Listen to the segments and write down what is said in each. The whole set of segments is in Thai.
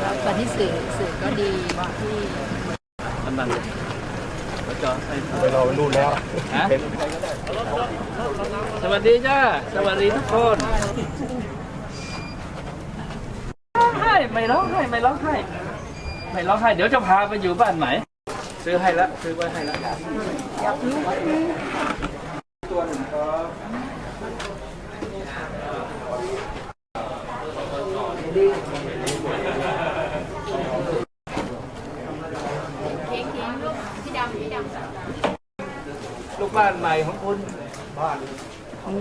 แล้วตอนที่สื่อสื่อก็ดีที่กำนันเลยเราจะให้ไปรอไปนู่นแล้วฮะสวัสดีจ้าสวัสดีทุกคนร้องไห้ไม่ร้องไห้ไม่ร้องไห้ไม่ร้องไห้เดี๋ยวจะพาไปอยู่บ้านไหนซื้อให้แล้วซื้อไว้ให้แล้วตัวหนึ่งก็ค้กเค้กลูกพี่ดำพี่ดำ ลูก บ้านใหม่ของคุณบ้าน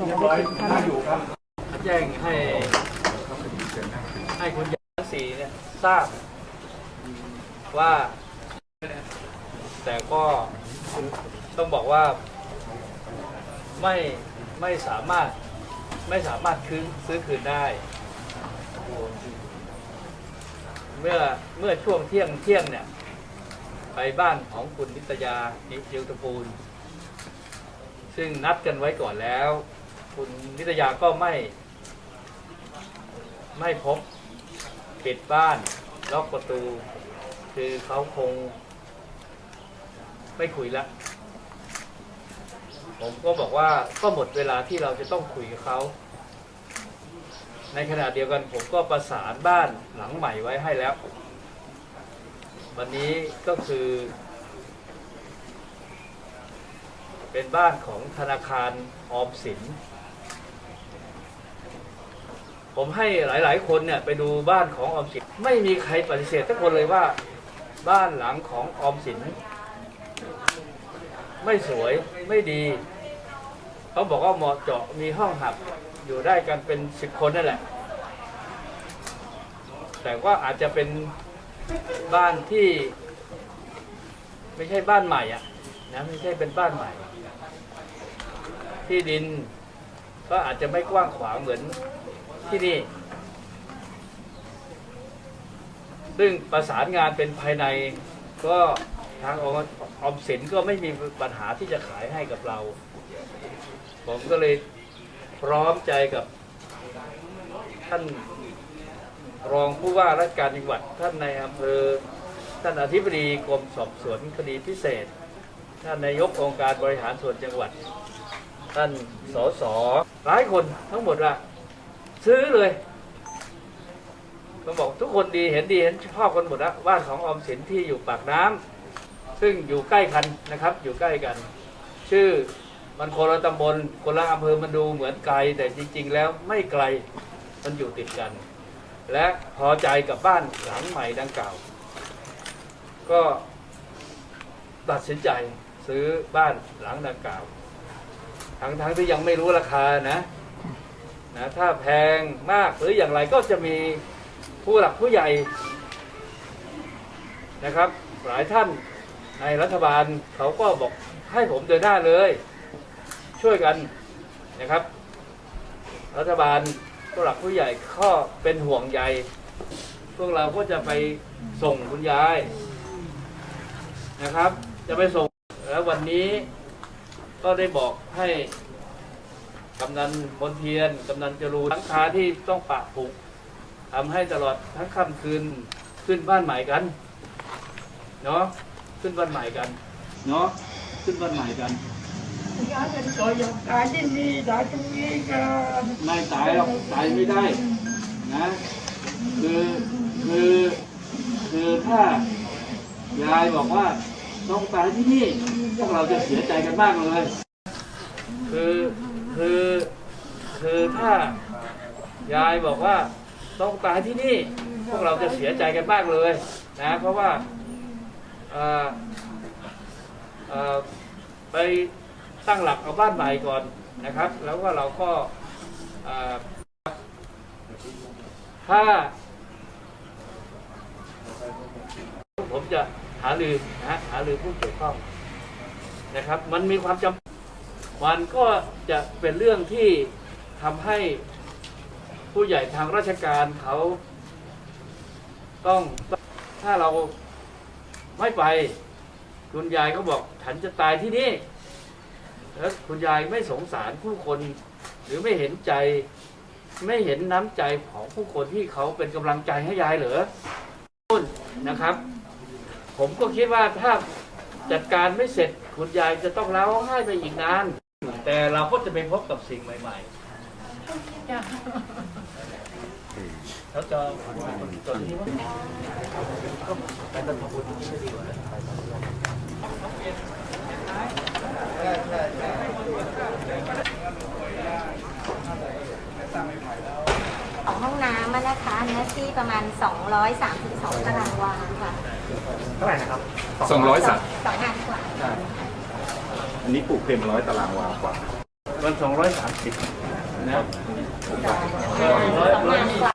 เรียบร้อยน่าอยู่ครับแจ้งให้ ให้คุณยาสีเนี่ยทราบว่า แต่ก็ต้องบอกว่าไม่ไม่สามารถไม่สามารถคืนซื้อคืนได้ เมื่อเมื่อช่วงเที่ยงเที่ยงเนี่ย ไปบ้านของคุณนิตยานิจิวตระปูล ซึ่งนัดกันไว้ก่อนแล้ว คุณนิตยาก็ไม่ ไม่พบปิดบ้านล็อกประตู คือเขาคง ไม่คุยล้วผมก็บอกว่าก็หมดเวลาที่เราจะต้องคุยกับเขาในขณะเดียวกันผมก็ประสานบ้านหลังใหม่ไว้ให้แล้ว วันนี้ก็คือ เป็นบ้านของธนาคารออมสิน ผมให้หลาย ๆ คนเนี่ยไปดูบ้านของออมสิน ไม่มีใครปฏิเสธทุกคนเลยว่า บ้านหลังของออมสิน ไม่สวยไม่ดี เขาบอกว่าเหมาะเจาะมีห้องหับอยู่ได้กันเป็นสิบคนนั่นแหละ แต่ว่าอาจจะเป็นบ้านที่ ไม่ใช่บ้านใหม่อะนะไม่ใช่เป็นบ้านใหม่ ที่ดิน ก็อาจจะไม่กว้างขวางเหมือนที่นี่ ซึ่งประสานงานเป็นภายในก็ทางออมสินก็ไม่มีปัญหาที่จะขายให้กับเรา ผมก็เลยพร้อมใจกับท่านรองผู้ว่าราชการจังหวัด ท่านในอำเภอ ท่านอธิบดีกรมสอบสวนคดีพิเศษ ท่านนายกองค์การบริหารส่วนจังหวัด ท่านสสหลายคนทั้งหมดอะซื้อเลยต้องบอกทุกคนดีเห็นดีเห็นชอบกันหมดละบ้านของออมสินที่อยู่ปากน้ำซึ่งอยู่ใกล้กันนะครับ อยู่ใกล้กัน ชื่อมันคนละตำบลคนละอำเภอมันดูเหมือนไกล แต่จริง ๆ แล้วไม่ไกลมันอยู่ติดกัน และพอใจกับบ้านหลังใหม่ดังกล่าว ก็ตัดสินใจซื้อบ้านหลังดังกล่าว ทั้งทั้งที่ยังไม่รู้ราคานะนะถ้าแพงมากหรืออย่างไรก็จะมีผู้หลักผู้ใหญ่นะครับ หลายท่านในรัฐบาลเขาก็บอกให้ผมเดินหน้าเลย ช่วยกันนะครับ รัฐบาลผู้หลักผู้ใหญ่ข้อเป็นห่วงใยพวกเราก็จะไปส่งคุณยายนะครับ จะไปส่งแล้ววันนี้ ก็ได้บอกให้กำนันมนเทียนกำนันจรูนทั้งคาที่ต้องปะผุกทำให้ตลอดทั้งค่ำคืนขึ้นบ้านใหม่กันเนาะขึ้นบ้านใหม่กันเนาะขึ้นบ้านใหม่กันยายเป็นตัวอย่างตายที่นี่ตายตรงนี้กันไม่ตายหรอกตายไม่ได้นะคือคือคือถ้ายายบอกว่า ต้องตายที่นี่พวกเราจะเสียใจกันมากเลย คือคือคือถ้ายายบอกว่าต้องตายที่นี่พวกเราจะเสียใจกันมากเลยนะเพราะว่าเอ่อเอ่อไปตั้งหลักเอาบ้านใหม่ก่อนนะครับ แล้วก็เราก็ถ้าผมจะ หารือนะฮะหารือผู้เกี่ยวข้องนะครับ มันมีความจำมันก็จะเป็นเรื่องที่ทำให้ผู้ใหญ่ทางราชการเขาต้องถ้าเราไม่ไป คุณยายก็บอกฉันจะตายที่นี่แล้วคุณยายไม่สงสารผู้คน หรือไม่เห็นใจ ไม่เห็นน้ำใจของผู้คนที่เขาเป็นกำลังใจให้ยายเหรอนะครับ ผมก็คิดว่าถ้าจัดการไม่เสร็จคุณยายจะต้องร้องไห้ไปอีกนาน แต่เราก็จะไปพบกับสิ่งใหม่ๆแล้วจะตอนนี้ว่าไปกันทำบุญที่นี่ดีกว่าของห้องน้ำนะคะเนื้อที่ประมาณ 232ตารางวาค่ะ เท่าไหร่นะครับสองร้อยสามสองงานกว่าอันนี้ปลูกเต็มร้อยตารางวากว่ามันสองร้อยสามสิบนะสองงานกว่า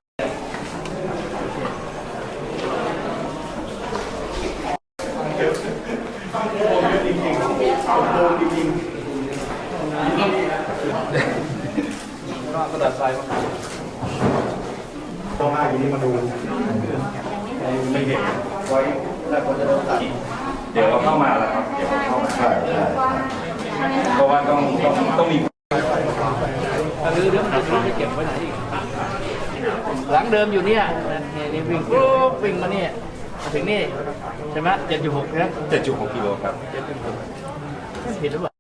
กระดาษทรายมาต้องมาอยู่นี่มาดูไม่เห็น ไว้แล้วคนจะโดนตัดเดี๋ยวเราเข้ามาแล้วครับเดี๋ยวเข้ามาใช่ใช่เพราะว่าต้องต้องต้องมีหรือเรื่องไหนจะจะเก็บไว้ไหนอีกหลังเดิมอยู่เนี่ยนี่วิ่งปุ๊บวิ่งมาเนี่ยถึงนี่ใช่ไหมเจ็ดจุดหกนะเจ็ดจุดหกกิโลครับเจ็ดจุดหกผิดหรือเปล่า